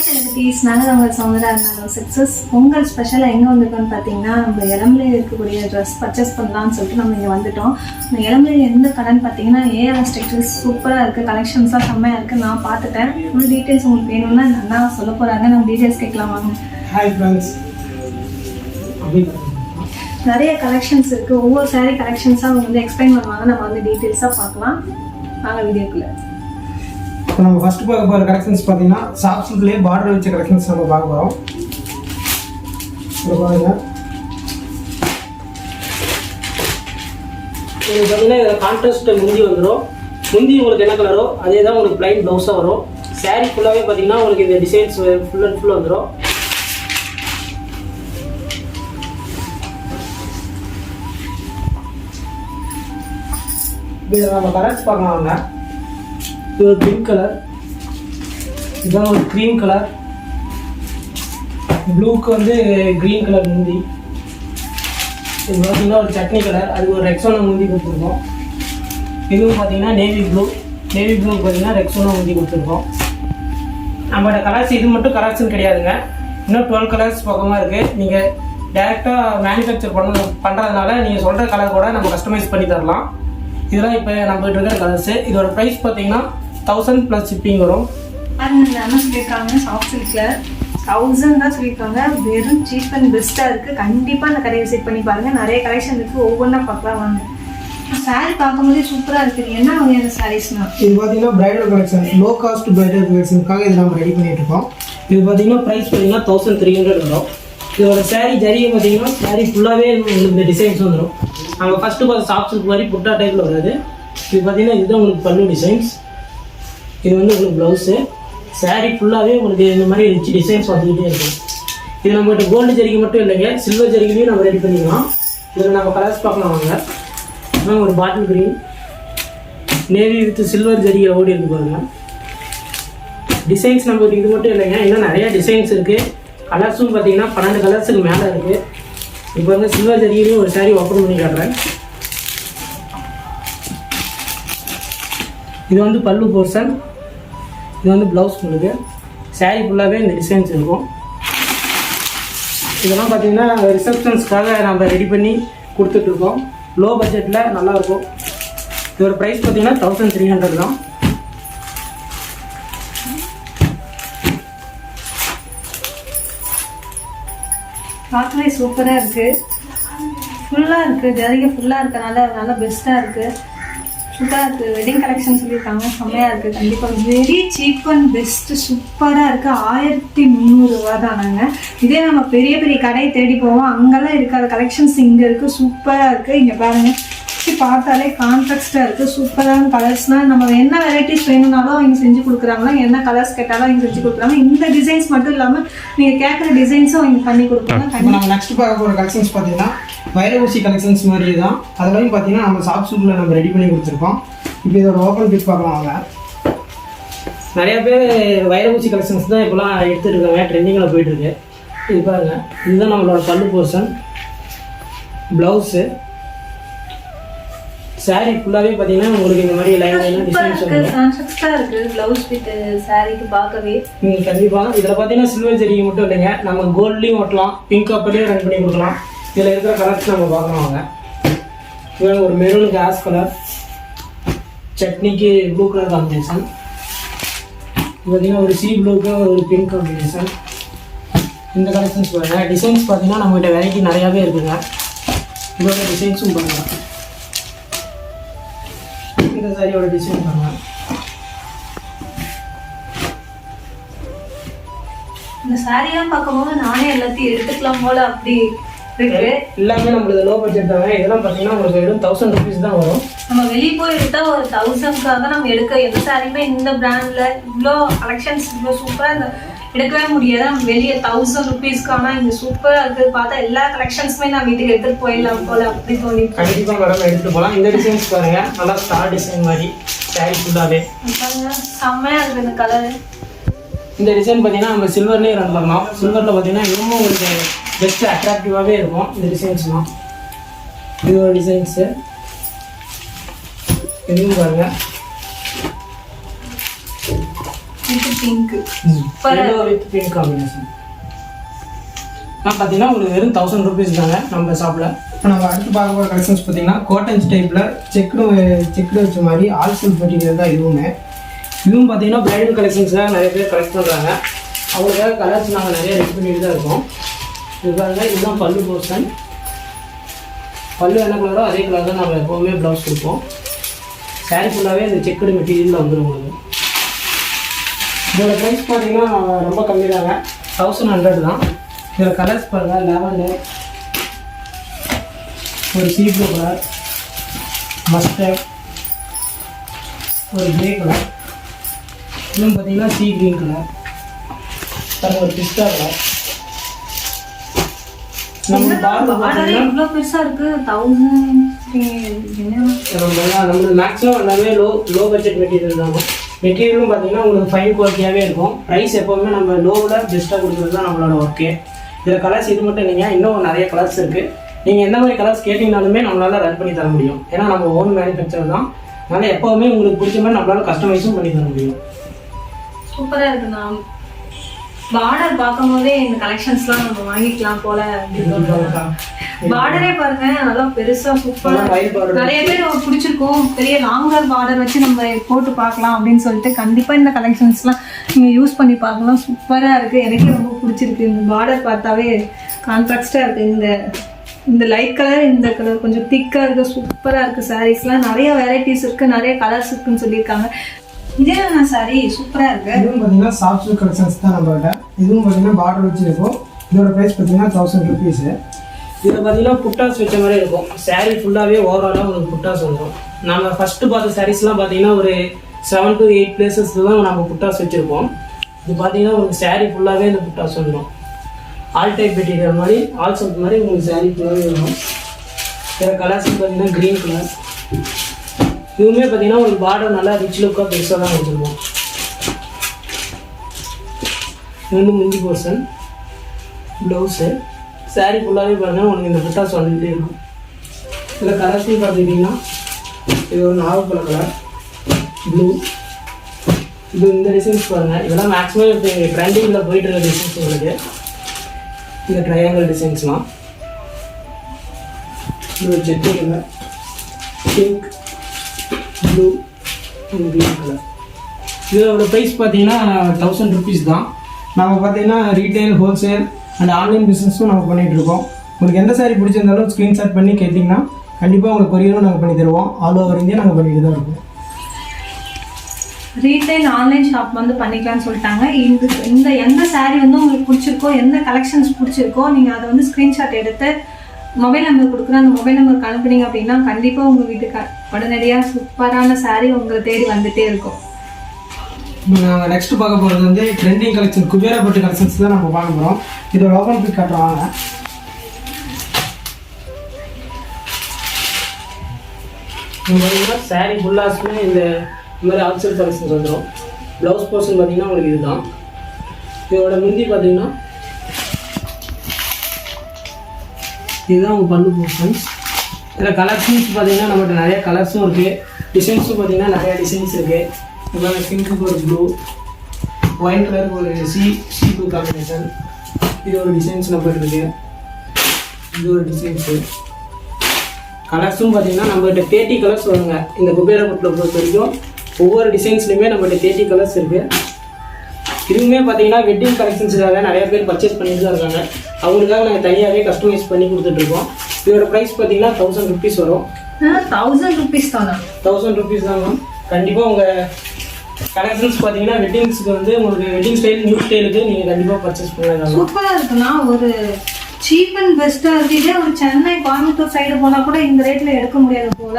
Hi celebrities நாங்கள் உங்கள் சௌந்தரா இருந்தாலும் சக்ஸஸ் பொங்கல் ஸ்பெஷலாக எங்கே வந்திருக்கோம்னு பார்த்தீங்கன்னா நம்ம இளம்பிலையில் இருக்கக்கூடிய ட்ரெஸ் பர்ச்சேஸ் பண்ணலாம்னு சொல்லிட்டு நம்ம இங்கே வந்துட்டோம். இந்த இளம்பிலையில் எந்த கடைன்னு பார்த்தீங்கன்னா ஏஆர் டெக்ஸ்டைல்ஸ் சூப்பராக இருக்குது கலெக்ஷன்ஸாக செம்மையாக இருக்குது நான் பார்த்துட்டேன். ஃபுல் டீட்டெயில்ஸ் உங்களுக்கு வேணும்னா அண்ணா சொல்ல போகிறாங்க நம்ம டீட்டெயில்ஸ் கேட்கலாம் வாங்க. ஹாய் ஃப்ரெண்ட்ஸ் அப்படி நிறைய கலெக்ஷன்ஸ் இருக்குது ஒவ்வொரு saree கலெக்ஷன்ஸாக அவங்க வந்து எக்ஸ்பிளைன் பண்ணுவாங்க. நம்ம வந்து டீட்டெயில்ஸாக பார்க்கலாம். வாங்க வீடியோக்குள்ளே. இப்போ நம்ம ஃபர்ஸ்ட் பார்க்க போகிற கலெக்ஷன்ஸ் பார்த்தீங்கன்னா சாஃப்ட் சில்க்லேயே பார்டர் வச்ச கலெக்ஷன்ஸ் நம்ம பார்க்க போகிறோம் பாருங்க. உங்களுக்கு பார்த்தீங்கன்னா இதில் கான்ட்ராஸ்ட் முந்தி வந்துடும் முந்தி உங்களுக்கு என்ன கலரோ அதே தான் உங்களுக்கு ப்ளைன் ப்ளவுஸாக வரும். Saree ஃபுல்லாகவே பார்த்தீங்கன்னா உங்களுக்கு இந்த டிசைன்ஸ் ஃபுல் அண்ட் ஃபுல் வந்துடும் இதில் நம்ம கலர்ஸ் பார்க்கலாம் இது ஒரு பிங்க் கலர் இதுதான் ஒரு க்ரீம் கலர் ப்ளூக்கு வந்து க்ரீன் கலர் முந்தி. இது பார்த்திங்கன்னா ஒரு சட்னி கலர் அது ஒரு ரெக்ஸோனா முந்தி கொடுத்துருக்கோம். இதுவும் பார்த்தீங்கன்னா நேவி ப்ளூ நேவி ப்ளூ பார்த்தீங்கன்னா ரெக்ஸோனா முந்தி கொடுத்துருக்கோம். நம்மளோட கலர்ஸ் இது மட்டும் கலர்ஸ்னு கிடையாதுங்க. இன்னும் டுவெல் கலர்ஸ் பக்கமாக இருக்குது நீங்கள் டேரெக்டாக மேனுஃபேக்சர் பண்ண பண்ணுறதுனால நீங்கள் சொல்கிற கலர் கூட நம்ம கஸ்டமைஸ் பண்ணி தரலாம். இதெல்லாம் இப்போ நம்ம இருக்கிற கலர்ஸு இதோட ப்ரைஸ் பார்த்தீங்கன்னா தௌசண்ட் ப்ளஸ் ஷிப்பிங் வரும். இந்த அண்ணன் சொல்லியிருக்காங்க சாஃப்ட் சில்கில் தௌசண்ட் தான் சொல்லியிருக்காங்க. வெறும் சீப் அண்ட் பெஸ்ட்டாக இருக்குது கண்டிப்பாக அந்த கடையை விசிட் பண்ணி பாருங்கள் நிறைய கலெக்ஷன் இருக்குது ஒவ்வொன்றா பார்க்கலாம் வாங்க. சாரி பார்க்கும்போதே சூப்பராக இருக்குது என்ன வகையான சாரீஸ்னா இது பார்த்தீங்கன்னா bridal collection low cost bridal கலெக்ஷனுக்காக இது நம்ம ரெடி பண்ணிட்டு இருக்கோம். இது பார்த்தீங்கன்னா ப்ரைஸ் பார்த்தீங்கன்னா தௌசண்ட் த்ரீ ஹண்ட்ரட் வரும். இதோட saree ஜரிகை பார்த்தீங்கன்னா saree ஃபுல்லாகவே இந்த டிசைன்ஸ் வந்துடும் அங்கே ஃபஸ்ட்டு பார்த்து சாஃப்ட் சில்க் மாதிரி புட்டா டைப்பில் வராது. இது பார்த்தீங்கன்னா இதுதான் உங்களுக்கு பல்லு டிசைன்ஸ் இது வந்து உங்களுக்கு ப்ளவுஸு சாரீ ஃபுல்லாகவே உங்களுக்கு இந்த மாதிரி ரிச் டிசைன்ஸ் வந்துக்கிட்டே இருக்கும். இது நம்மகிட்ட கோல்டு ஜரிகை மட்டும் இல்லைங்க சில்வர் ஜரிகைலையும் நம்ம ரெடி பண்ணிக்கலாம். இதில் நம்ம கலர்ஸ் பார்க்கலாம் வாங்க. இதுதான் ஒரு bottle green navy with silver ஜரிகை ஓடி இருக்கு பாருங்கள் டிசைன்ஸ் நமக்கு இது மட்டும் இல்லைங்க இன்னும் நிறைய டிசைன்ஸ் இருக்குது கலர்ஸும் பார்த்தீங்கன்னா பன்னெண்டு கலர்ஸுக்கு மேலே இருக்குது இப்போ வந்து சில்வர் ஜரிகையும் ஒரு saree ஓப்பன் பண்ணி காட்டுறேன். இது வந்து பல்லு போர்ஷன் இது வந்து ப்ளவுஸ் உங்களுக்கு. Saree ஃபுல்லாகவே இந்த டிசைன்ஸ் இருக்கும். இதெல்லாம் பார்த்தீங்கன்னா ரிசப்ஷன்ஸ்க்காக நம்ம ரெடி பண்ணி கொடுத்துட்ருக்கோம். லோ பட்ஜெட்டில் நல்லாயிருக்கும் இதோட ப்ரைஸ் பார்த்தீங்கன்னா தௌசண்ட் த்ரீ ஹண்ட்ரட் தான். பார்க்கவே சூப்பராக இருக்குது ஃபுல்லாக இருக்குது ஜரிகை ஃபுல்லாக இருக்கனால நல்லா பெஸ்ட்டாக இருக்குது சூப்பராக இருக்குது வெட்டிங் கலெக்ஷன் சொல்லியிருக்காங்க செம்மையாக இருக்குது கண்டிப்பாக வெரி சீப் அண்ட் பெஸ்ட்டு சூப்பராக இருக்குது ஆயிரத்தி முந்நூறுரூவா தானாங்க இதே நம்ம பெரிய பெரிய கடையை தேடி போவோம். அங்கெல்லாம் இருக்காத. கலெக்ஷன்ஸ் இங்கே இருக்குது சூப்பராக இருக்குது இங்கே பாருங்கள் பார்த்தாலே கான்ட்ராக்டாக இருக்குது சூப்பரான கலர்ஸ்னால் நம்ம என்ன வெரைட்டிஸ் வேணும்னாலும் அவங்க செஞ்சு கொடுக்குறாங்களோ என்ன கலர்ஸ் கேட்டாலும் அவங்க செஞ்சு கொடுக்குறாங்க இந்த டிசைன்ஸ் மட்டும் இல்லாமல் நீங்கள் கேட்குற டிசைன்ஸும் அவங்க பண்ணி கொடுக்குறாங்க இப்போ நம்ம நெக்ஸ்ட் பார்க்க போகிற கலெக்ஷன்ஸ் பார்த்தீங்கன்னா வைர ஊசி கலெக்ஷன்ஸ் மாதிரி தான் அதுலேயும் பார்த்தீங்கன்னா நம்ம சாஃப்ட் சில்கில் நம்ம ரெடி பண்ணி கொடுத்துருக்கோம். இப்போ இதோட ஓப்பன் பிக் பார்க்கலாம் வாங்க. நிறைய பேர் வைரபூச்சி கலெக்ஷன்ஸ் தான் இப்போலாம் எடுத்துருக்காங்க. இருக்காங்க ட்ரெண்டிங்கில் போயிட்டுருக்கு இது பாருங்க. இதுதான் நம்மளோட பல்லு போர்ஷன் ப்ளவுஸு saree ஃபுல்லாகவே பார்த்தீங்கன்னா உங்களுக்கு இந்த மாதிரி லைன் லைனாக டிசைன்ஸ் இருக்கு. வரும். கான்ட்ராக்டாக இருக்குது ப்ளவுஸ் வித் சாரீக்கு பார்க்கவே. நீங்கள் கண்டிப்பாக இதில் பார்த்தீங்கன்னா சில்வர் ஜெரிகை மட்டும் இல்லைங்க. நம்ம கோல்ட்லேயும் ஓட்டலாம். பிங்க் கப்பர்லேயும் ரன் பண்ணி கொடுக்கலாம். இதில் இருக்கிற கலர்ஸ் நம்ம பார்க்கலாம் வாங்க. இது ஒரு மெரூன் கேஸ் கலர் சட்னிக்கு ப்ளூ கலர் காம்பினேஷன் பார்த்தீங்கன்னா ஒரு சி ப்ளூக்கு ஒரு பிங்க் காம்பினேஷன் இந்த கலெக்ஷன்ஸ் பாருங்க. டிசைன்ஸ் பார்த்தீங்கன்னா நம்மகிட்ட வெரைட்டி நிறையாவே இருக்குங்க. இதோட டிசைன்ஸும் பாருங்க. இந்த சாரியோட டிசைன் பாருங்க இந்த சாரியெல்லாம் பார்க்கும்போது நானே எல்லாத்தையும் எடுத்துக்கலாம் போல அப்படி இருக்கு. எல்லாமே நம்மளுக்கு லோ பட்ஜெட் தாங்க. இதெல்லாம் பார்த்தீங்கன்னா உங்களுக்கு வெறும் தௌசண்ட் ருபீஸ் தான் வரும். நம்ம வெளியே போய் எடுத்தா ஒரு தௌசண்ட்காக நம்ம எடுக்க எந்த சாரியுமே இந்த பிராண்ட்ல இவ்வளோ கலெக்ஷன்ஸ் இவ்வளோ சூப்பராக இந்த எடுக்கவே முடியாது. நம்ம வெளியே தௌசண்ட் ருபீஸ்க்கான இங்க சூப்பராக இருக்குது பார்த்தா எல்லா கலெக்ஷன்ஸுமே நான் வீட்டுக்கு எடுத்துட்டு போயிடலாம் போல அப்படி தோணிட்டு. கண்டிப்பாக மேடம் எடுத்துட்டு போகலாம் இந்த டிசைன்ஸ் பாருங்க. நல்லா ஸ்டார் டிசைன் மாதிரி சாரி ஃபுல்லாகவே பாருங்க, செம்மையா இருக்கு இந்த கலரு இந்த டிசைன் பார்த்தீங்கன்னா நம்ம சில்வர்லேயே ரன் பண்ணலாம். சில்வரில் பார்த்தீங்கன்னா இன்னமும் உங்களுக்கு பெஸ்ட் அட்ராக்டிவாகவே இருக்கும் இந்த டிசைன்ஸ்லாம் இது ஒரு டிசைன்ஸு இதுவும் பாருங்க. With pink yellow with pink combination நான் பார்த்தீங்கன்னா உங்களுக்கு வெறும் தௌசண்ட் ருபீஸ் தாங்க நம்ம ஷாப்பில் இப்போ நம்ம அடுத்து பார்க்க போகிற கலெக்ஷன்ஸ் பார்த்தீங்கன்னா காட்டன்ஸ் டைப்பில் செக்குடு செக்குடு வச்ச மாதிரி ஆல் சில்க் மெட்டீரியல் தான் இதுவுமே. இதுவும் பார்த்தீங்கன்னா பிரைடல் கலெக்ஷன்ஸ்லாம் நிறைய பேர் கலெக்ட் பண்ணுறாங்க அவங்களுக்காக கலர்ஸ் நாங்கள் நிறைய ரெடி பண்ணிட்டு தான் இருக்கோம். இது பாருங்க இதுதான் பல்லு போர்ஷன் பல்லு என்ன கலரோ அதே கலர் தான் நம்ம எப்போவுமே ப்ளவுஸ் கொடுப்போம். saree ஃபுல்லாகவே இந்த செக்குடு மெட்டீரியலில் வந்துடும் உங்களுக்கு. இதோட ப்ரைஸ் பார்த்தீங்கன்னா ரொம்ப கம்மி தாங்க தௌசண்ட் ஹண்ட்ரட் தான். இதில் கலர்ஸ் பாருங்கள் லேவண்டர் ஒரு சீ ப்ளூ கலர் மஸ்டர்ட் ஒரு கிரே கலர் இன்னும் பார்த்தீங்கன்னா சீ க்ரீன் கலர் பாருங்க ஒரு பிஸ்டா கலர் மேக்ஸிமம் எல்லாமே லோ லோ பட்ஜெட் மெட்டீரியல் தான் மெட்டீரியலும் பார்த்தீங்கன்னா உங்களுக்கு ஃபைன் குவாலிட்டியாகவே இருக்கும். ப்ரைஸ் எப்போவுமே நம்ம லோவில் பெஸ்ட்டாக கொடுக்குறது தான் நம்மளோட ஒர்க்கு இதில் கலர்ஸ் இது மட்டும் இல்லைங்க இன்னும் நிறைய கலர்ஸ் இருக்குது நீங்கள் எந்த மாதிரி கலர்ஸ் கேட்டிங்கனாலுமே நம்மளால் ரன் பண்ணி தர முடியும். ஏன்னா நம்ம ஓன் மேனுஃபேக்சர் தான். அதனால் எப்போவுமே உங்களுக்கு பிடிச்ச மாதிரி நம்மளால் கஸ்டமைஸும் பண்ணி தர முடியும். சூப்பராக இருக்குண்ணா. நான் பார்டர் பார்க்கும் போதே இந்த கலெக்ஷன்ஸ்லாம் நம்ம வாங்கிக்கலாம் போல பார்டரே பாருங்க நல்லா பெருசா சூப்பரா நல்லா wide border. நிறைய பேர் பிடிச்சிருக்கும். பெரிய லாங்கர் பார்டர் வச்சு நம்ம போட்டு பார்க்கலாம் அப்படின்னு சொல்லிட்டு கண்டிப்பா இந்த கலெக்ஷன்ஸ்லாம் நீங்க யூஸ் பண்ணி பார்க்கலாம். சூப்பரா இருக்கு. எனக்கே ரொம்ப பிடிச்சிருக்கு. இந்த பார்டர் பார்த்தாவே கான்ட்ராக்டா இருக்கு. இந்த இந்த லைட் கலர் இந்த கலர் கொஞ்சம் திக்கா இருக்கு. சூப்பரா இருக்கு. சாரீஸ்லாம் நிறைய வெரைட்டிஸ் இருக்கு. நிறைய கலர்ஸ் இருக்குன்னு சொல்லியிருக்காங்க. இதே என்ன சாரி சூப்பரா இருக்கு. இதுவும் பார்த்தீங்கன்னா சாஃப்ட் கலெக்ஷன்ஸ் தான் நம்மகிட்ட இதுவும் பார்த்தீங்கன்னா பார்டர் வச்சுருக்கோம். இதோட ப்ரைஸ் பார்த்தீங்கன்னா தௌசண்ட் ருபீஸு இதில் பார்த்தீங்கன்னா புட்டாஸ் வச்ச மாதிரி இருக்கும். சாரீ ஃபுல்லாகவே ஓவராலாக உங்களுக்கு புட்டாஸ் வந்துடும் நம்ம ஃபஸ்ட்டு பார்த்த சாரீஸ்லாம் பார்த்தீங்கன்னா ஒரு செவன் டு எயிட் பிளேசஸில் தான் நம்ம புட்டாஸ் வச்சுருப்போம். இது பார்த்தீங்கன்னா உங்களுக்கு சாரீ ஃபுல்லாகவே இந்த புட்டாஸ் வந்துடும் ஆல் டைப் மெட்டீரியல் மாதிரி ஆல் சப் மாதிரி உங்களுக்கு சாரீ ஃபுல்லாகவே வரும். இதில் கலர்ஸ் பார்த்தீங்கன்னா க்ரீன் கலர் இதுவுமே பார்த்தீங்கன்னா உங்களுக்கு பார்டர் நல்லா ரிச் லுக்காக பெருசாக தான் வச்சுருப்போம் இது முந்தி போர்ஷன் ப்ளவுஸு சாரீ ஃபுல்லாகவே பாருங்கள் உங்களுக்கு இந்த புட்டாஸ் வந்துகிட்டே இருக்கும். இதில் கலர்ஸையும் பார்த்துக்கிட்டிங்கன்னா இது ஒரு நாகப்பழ கலர் ப்ளூ இது இந்த டிசைன்ஸ் பாருங்கள் இதெல்லாம் மேக்ஸிமம் இப்போ எங்கள் ட்ரெண்டிங்கில் போயிட்டு இருக்க டிசைன்ஸ் உங்களுக்கு. இந்த ட்ரையாங்கல் டிசைன்ஸ்லாம் இது ஒரு ஜெட்டி colour pink blue green colour இதோட ப்ரைஸ் பார்த்தீங்கன்னா தௌசண்ட் ருபீஸ் தான். நம்ம பார்த்தீங்கன்னா ரீட்டைல் ஹோல்சேல் அண்ட் ஆன்லைன் பிஸ்னஸும் நம்ம பண்ணிகிட்ருக்கோம் இருக்கோம். உங்களுக்கு எந்த சாரி பிடிச்சிருந்தாலும் ஸ்க்ரீன்ஷாட் பண்ணி கேட்டிங்கன்னா கண்டிப்பாக உங்களுக்கு கொரியரும் நாங்கள் பண்ணி தருவோம். ஆல் ஓவர் இந்தியா நாங்கள் பண்ணிட்டு தான் இருக்கோம். ரீட்டைல் ஆன்லைன் ஷாப் வந்து பண்ணிக்கலாம்னு சொல்லிட்டாங்க. இந்த இந்த எந்த சாரீ வந்து உங்களுக்கு பிடிச்சிருக்கோ எந்த கலெக்ஷன்ஸ் பிடிச்சிருக்கோ நீங்கள் அதை வந்து ஸ்க்ரீன்ஷாட் எடுத்து மொபைல் நம்பர் கொடுக்குறேன் அந்த மொபைல் நம்பருக்கு அனுப்புனீங்க அப்படின்னா கண்டிப்பாக உங்கள் வீட்டுக்கு உடனடியாக சூப்பரான சாரீ உங்களை தேடி வந்துட்டே இருக்கும். நாங்கள் நெக்ஸ்ட் பார்க்க போகிறது வந்து ட்ரெண்டிங் கலெக்ஷன் குபேரப்பட்டு கலெக்ஷன்ஸ் தான் நம்ம பார்க்க போகிறோம் இதோட ஓப்பன் பிக் காட்டுறோம் வாங்க. இங்கே பார்த்தீங்கன்னா ஃபுல்லாஸுமே இந்த மாதிரி ஆக்சல் கலெக்ஷன்ஸ் வந்துடும் ப்ளவுஸ் போர்ஷன் பார்த்தீங்கன்னா உங்களுக்கு இதுதான். இதோட முந்தி பார்த்தீங்கன்னா இதுதான் உங்கள் பல்லு போர்ஷன்ஸ் இதில் கலர்ஸும் பார்த்தீங்கன்னா நம்மகிட்ட நிறைய கலர்ஸும் இருக்குது டிசைன்ஸும் பார்த்தீங்கன்னா நிறைய டிசைன்ஸ் இருக்குது மாதிரி பிங்க்குக்கு ஒரு ப்ளூ ஒயிட் கலருக்கு ஒரு சி சி ப்ளூ காம்பினேஷன் இது ஒரு டிசைன்ஸ் நம்மகிட்ட இருக்குது இது ஒரு டிசைன்ஸு கலர்ஸும் பார்த்தீங்கன்னா நம்மகிட்ட தேர்ட்டி கலர்ஸ் வருங்க. இந்த குபேரபுட்டில் பொறுத்த வரைக்கும் ஒவ்வொரு டிசைன்ஸ்லையுமே நம்மகிட்ட தேர்ட்டி கலர்ஸ் இருக்குது இதுவுமே பார்த்தீங்கன்னா வெட்டிங் கலெக்ஷன்ஸுக்காக நிறைய பேர் பர்ச்சேஸ் பண்ணிட்டு தான் இருக்காங்க. அவங்களுக்காக நாங்கள் தனியாகவே கஸ்டமைஸ் பண்ணி கொடுத்துட்ருக்கோம் இதோட ப்ரைஸ் பார்த்தீங்கன்னா தௌசண்ட் ருபீஸ் வரும். தௌசண்ட் ருபீஸ் தானா? தௌசண்ட் ருபீஸ் தான் மேம் கண்டிப்பாக உங்கள் கலெக்ஷன்ஸ் பார்த்தீங்கன்னா வெட்டிங்ஸ்க்கு வந்து உங்களுக்கு வெட்டிங் ஸ்டைல் நியூ ஸ்டைலுக்கு நீங்கள் கண்டிப்பாக பர்ச்சேஸ் பண்ணலாம் சூப்பராக இருக்குண்ணா. ஒரு சீப் அண்ட் பெஸ்ட்டாக இருக்கு இதே ஒரு சென்னை கோயம்புத்தூர் சைடு போனால் கூட இந்த ரேட்டில் எடுக்க முடியாது போல.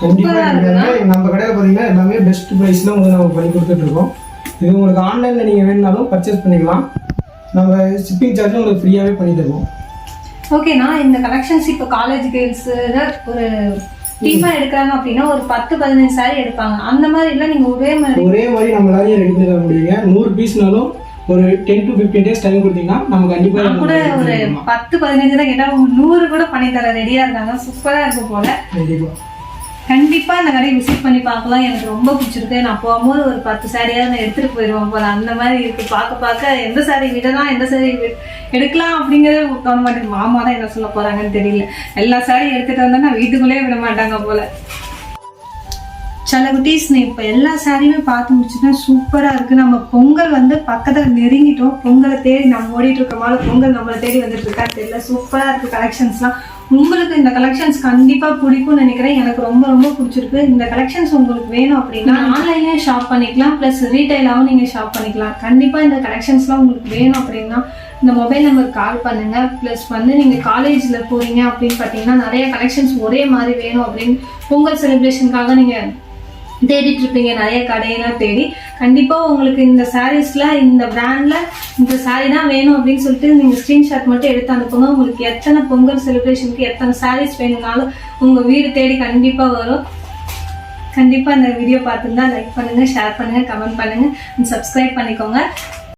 நம்ம கடையில் பார்த்தீங்கன்னா எல்லாமே பெஸ்ட் ப்ரைஸில் உங்களுக்கு நம்ம பண்ணி கொடுத்துட்ருக்கோம் இது உங்களுக்கு ஆன்லைனில் நீங்கள் வேணுனாலும் பர்ச்சேஸ் பண்ணிக்கலாம். நம்ம ஷிப்பிங் சார்ஜும் உங்களுக்கு ஃப்ரீயாகவே பண்ணி தருவோம். ஓகேண்ணா இந்த கலெக்ஷன்ஸ் இப்போ காலேஜ் கேர்ள்ஸ் ஒரு டீமாக எடுக்கிறாங்க அப்படின்னா ஒரு பத்து பதினஞ்சு saree எடுப்பாங்க. அந்த மாதிரி இல்லை நீங்கள் ஒரே மாதிரி ஒரே மாதிரி நம்மளாலையும் ரெடி பண்ணி தர முடியுங்க. நூறு பீஸ்னாலும் ஒரு ten to fifteen days time கொடுத்தீங்கன்னா நம்ம கண்டிப்பாக நான் கூட ஒரு பத்து பதினஞ்சு தான் கேட்டால் நூறு கூட பண்ணி தர ரெடியாக இருக்காங்க சூப்பராக இருக்கும் போல. கண்டிப்பாக கண்டிப்பாக அந்த கடையை விசிட் பண்ணி பார்க்கலாம். எனக்கு ரொம்ப பிடிச்சிருக்கு. நான் போகும்போது ஒரு பத்து சாரியாவது நான் எடுத்துகிட்டு போயிடுவேன் போல. அந்த மாதிரி இருக்குது பார்க்க பார்க்க எந்த சாரி விடலாம் எந்த சாரி எடுக்கலாம் அப்படிங்கிறத தோண மாட்டேன் மாமா தான் என்ன சொல்ல போகிறாங்கன்னு தெரியல. எல்லா சாரியும் எடுத்துகிட்டு வந்தா நான் வீட்டுக்குள்ளேயே விட மாட்டாங்க போல. சில குட்டீஸ் நீ இப்போ எல்லா சாரியுமே பார்த்து முடிச்சுட்டா சூப்பராக இருக்குது நம்ம பொங்கல் வந்து பக்கத்தில் நெருங்கிட்டோம். பொங்கலை தேடி நம்ம ஓடிட்டு இருக்கோமால பொங்கல் நம்மளை தேடி வந்துட்டு இருக்கா தெரியல. சூப்பராக இருக்குது கலெக்ஷன்ஸ்லாம் உங்களுக்கு இந்த கலெக்ஷன்ஸ் கண்டிப்பாக பிடிக்கும்னு நினைக்கிறேன். எனக்கு ரொம்ப ரொம்ப பிடிச்சிருக்கு. இந்த கலெக்ஷன்ஸ் உங்களுக்கு வேணும் அப்படின்னா ஆன்லைன்லேயே ஷாப் பண்ணிக்கலாம். ப்ளஸ் ரீட்டைலாகவும் நீங்கள் ஷாப் பண்ணிக்கலாம். கண்டிப்பாக இந்த கலெக்ஷன்ஸ்லாம் உங்களுக்கு வேணும் அப்படின்னா இந்த மொபைல் நம்பருக்கு கால் பண்ணுங்க. ப்ளஸ் வந்து நீங்கள் காலேஜில் போறீங்க அப்படின்னு பார்த்தீங்கன்னா நிறைய கலெக்ஷன்ஸ் ஒரே மாதிரி வேணும் அப்படின்னு பொங்கல் செலிப்ரேஷனுக்காக நீங்கள் தேடிட்டு இருப்பீங்க நிறைய கடையெல்லாம் தேடி. கண்டிப்பாக உங்களுக்கு இந்த சாரீஸில் இந்த பிராண்டில் இந்த சாரீ தான் வேணும் அப்படின்னு சொல்லிட்டு நீங்கள் ஸ்க்ரீன்ஷாட் மட்டும் எடுத்து அனுப்புங்க. உங்களுக்கு எத்தனை பொங்கல் செலிப்ரேஷனுக்கு எத்தனை சாரீஸ் வேணும்னாலும் உங்கள் வீடு தேடி கண்டிப்பாக வரும். கண்டிப்பாக இந்த வீடியோ பார்த்துருந்தா லைக் பண்ணுங்கள் ஷேர் பண்ணுங்கள் கமெண்ட் பண்ணுங்கள் சப்ஸ்கிரைப் பண்ணிக்கோங்க.